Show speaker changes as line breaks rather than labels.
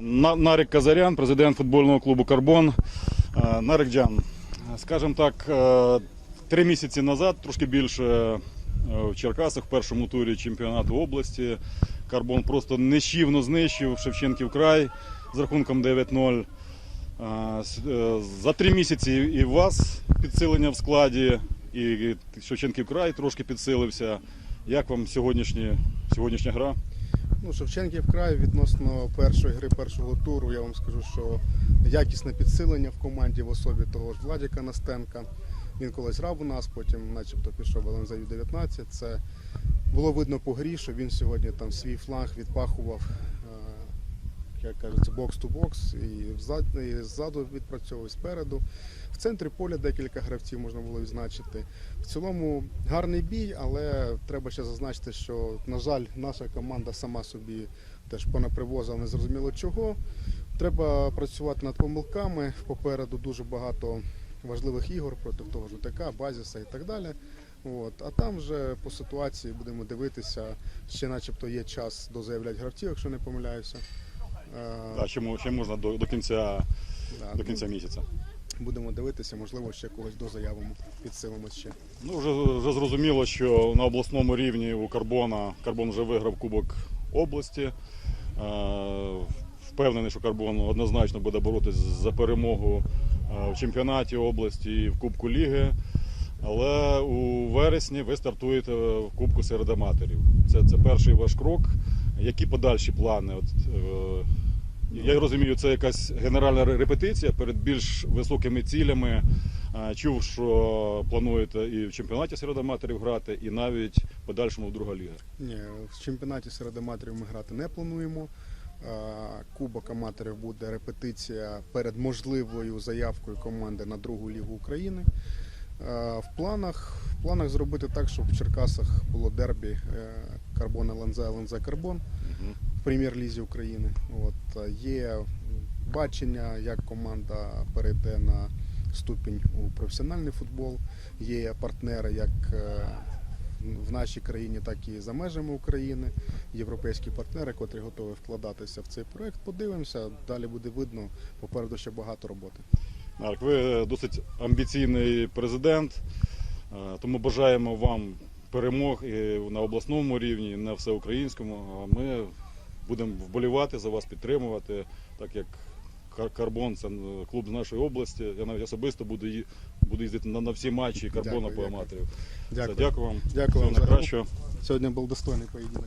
На- Нарик Казарян, президент футбольного клубу Карбон. Е, Нарик Джан, скажімо так, е, три місяці назад, трошки більше е, в Черкасах, в першому турі чемпіонату області. Карбон просто нещівно знищив Шевченків край з рахунком 9-0. Е, с- е, За три місяці і у вас підсилення в складі, і Шевченків край трошки підсилився. Як вам сьогоднішні, сьогоднішня гра?
Ну, Шевченків край відносно першої гри першого туру, я вам скажу, що якісне підсилення в команді в особі того ж Владіка Настенка. Він колись грав у нас, потім начебто пішов в ЛНЗ Ю-19. Це було видно по грі, що він сьогодні там свій фланг відпахував, як кажеться, бокс-ту-бокс, і взад- і ззаду відпрацьовував, спереду. В центрі поля декілька гравців можна було відзначити. В цілому гарний бій, але треба ще зазначити, що, на жаль, наша команда сама собі теж понапривозила незрозуміло чого. Треба працювати над помилками. Попереду дуже багато важливих ігор проти того ж УТК, Базіса і так далі. От. А там вже по ситуації будемо дивитися. Ще начебто є час дозаявляти гравців, якщо не помиляюся. Е,
А ще, ще можна до, до, кінця,
да,
до кінця місяця.
Будемо дивитися, можливо, ще когось дозаявимо, підсилимо ще.
Ну, вже, вже зрозуміло, що на обласному рівні у Карбона Карбон вже виграв Кубок області. Е, Впевнений, що Карбон однозначно буде боротися за перемогу е, в чемпіонаті області і в Кубку Ліги. Але у вересні ви стартуєте в Кубку серед аматорів. Це, це перший ваш крок. Які подальші плани? От, е, я розумію, це якась генеральна репетиція перед більш високими цілями. Е, Чув, що плануєте і в чемпіонаті серед аматорів грати, і навіть в подальшому в друга ліга.
Ні, в чемпіонаті серед аматорів ми грати не плануємо. Е, Кубок аматорів буде репетиція перед можливою заявкою команди на другу лігу України. Е, В планах, в планах зробити так, щоб в Черкасах було дербі е, Карбон ЛНЗ, ЛНЗ Карбон в прем'єр-лізі України. От е, є бачення, як команда перейде на ступінь у професіональний футбол. Є партнери як в нашій країні, так і за межами України. Європейські партнери, котрі готові вкладатися в цей проект. Подивимося, далі буде видно. Попереду ще багато роботи.
Марк, ви досить амбіційний президент, е, тому бажаємо вам перемог і на обласному рівні, і на всеукраїнському. А Ми будемо вболівати за вас, підтримувати, так як Карбон це клуб з нашої області. Я навіть особисто буду, буду їздити на, на всі матчі Карбона
Дякую,
по
дякую.
аматорів.
Дякую.
Все, дякую вам.
Дякую вам за гру.
найкращого.
Сьогодні був достойний поєдинок.